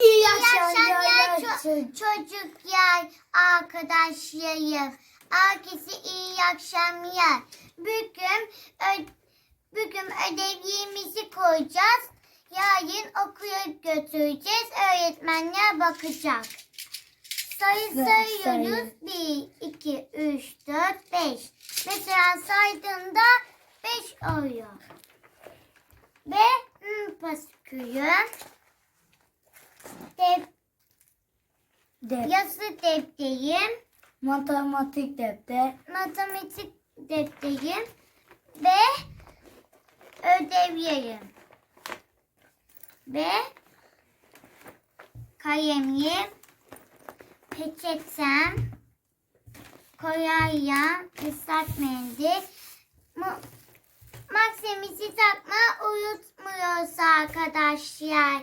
İyi akşamlar akşamlar çocuk. ço- çocuklar, arkadaşlarım. Herkese iyi akşamlar. Bugün, ö- bugün ödevimizi koyacağız. Yarın okula götüreceğiz. Öğretmenler bakacak. Sayı Sayı. sayıyoruz. 1, 2, 3, 4, 5. Mesela saydığında 5 oluyor. Ve hmm, paskülüm. Dep Dep, Yazı defterim, matematik defter, matematik defterim ve ödevlerim. Ve kalemim, peçetem, koyaya, ıslak mendil, Maksimizi takma unutmuyoruz arkadaşlar.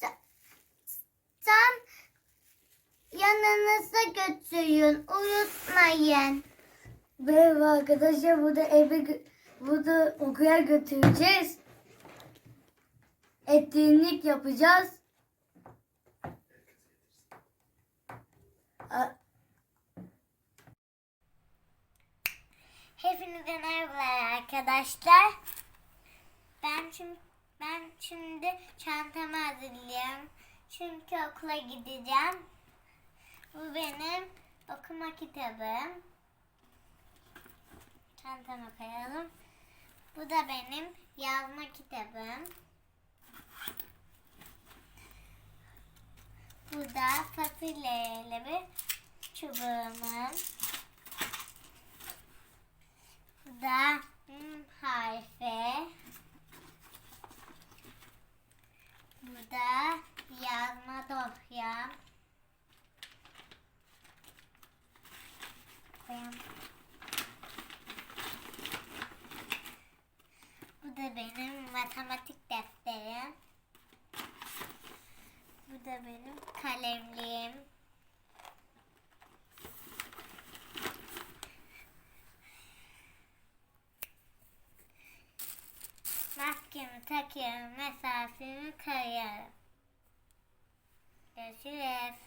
Ta- Tam yanınıza götürün. Unutmayın. Merhaba arkadaşlar burada eve gö- burada okula götüreceğiz. Etkinlik yapacağız. Hepinize merhabalar arkadaşlar. Ben şimdi şimdi çantamı hazırlıyorum. Çünkü okula gideceğim. Bu benim okuma kitabım. Çantama koyalım. Bu da benim yazma kitabım. Bu da fasulyeli bir çubuğumum. Bu da M harfi. Bu da yazma dosyam. Koyalım. Bu da benim matematik defterim. Bu da benim kalemliğim. Maskemi takıyorum, mesafemi koyuyorum. Görüşürüz.